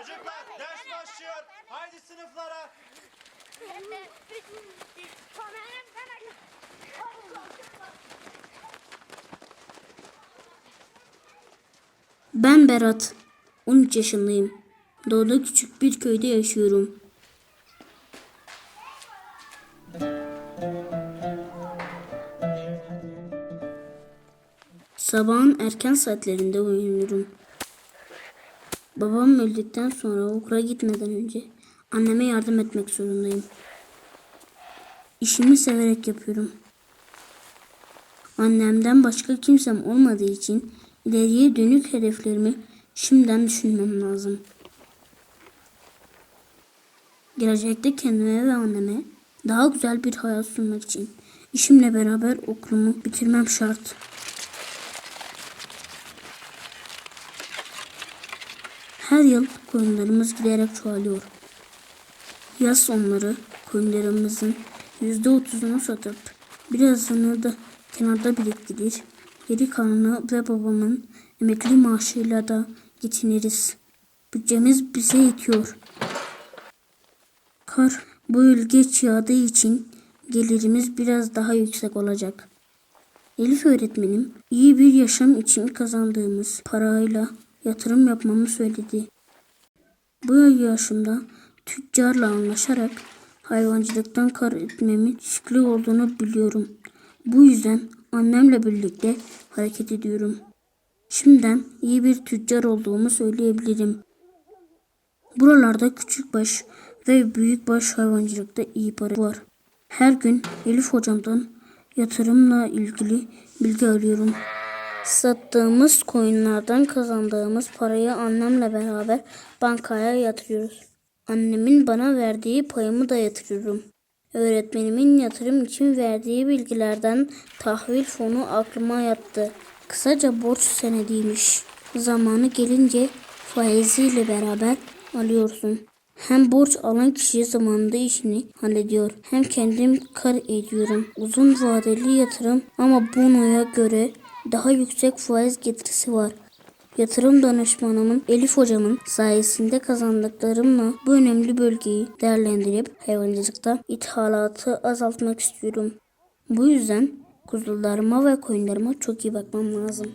Çocuklar ders başlıyor. Haydi sınıflara. Ben Berat. 13 yaşındayım. Doğuda küçük bir köyde yaşıyorum. Sabahın erken saatlerinde uyanıyorum. Babam öldükten sonra okula gitmeden önce anneme yardım etmek zorundayım. İşimi severek yapıyorum. Annemden başka kimsem olmadığı için ileriye dönük hedeflerimi şimdiden düşünmem lazım. Gelecekte kendime ve anneme daha güzel bir hayat sunmak için işimle beraber okulumu bitirmem şart. Her yıl koyunlarımız giderek çoğalıyor. Yaz sonları koyunlarımızın yüzde otuzunu satıp birazını da kenarda biriktirir. Geri kalanı ve babamın emekli maaşıyla da geçiniriz. Bütçemiz bize yetiyor. Kar bu yıl geç yağdığı için gelirimiz biraz daha yüksek olacak. Elif öğretmenim iyi bir yaşam için kazandığımız parayla yatırım yapmamı söyledi. Bu yaşımda tüccarla anlaşarak hayvancılıktan kar etmemin riskli olduğunu biliyorum. Bu yüzden annemle birlikte hareket ediyorum. Şimdiden iyi bir tüccar olduğumu söyleyebilirim. Buralarda küçükbaş ve büyükbaş hayvancılıkta iyi para var. Her gün Elif hocamdan yatırımla ilgili bilgi alıyorum. Sattığımız koyunlardan kazandığımız parayı annemle beraber bankaya yatırıyoruz. Annemin bana verdiği payımı da yatırıyorum. Öğretmenimin yatırım için verdiği bilgilerden tahvil fonu aklıma yattı. Kısaca borç senediymiş. Zamanı gelince faiziyle beraber alıyorsun. Hem borç alan kişi zamanında işini hallediyor. Hem kendim kar ediyorum. Uzun vadeli yatırım ama bonoya göre daha yüksek faiz getirisi var. Yatırım danışmanımın Elif hocamın sayesinde kazandıklarımla bu önemli bölgeyi değerlendirip hayvancılıkta ithalatı azaltmak istiyorum. Bu yüzden kuzularıma ve koyunlarıma çok iyi bakmam lazım.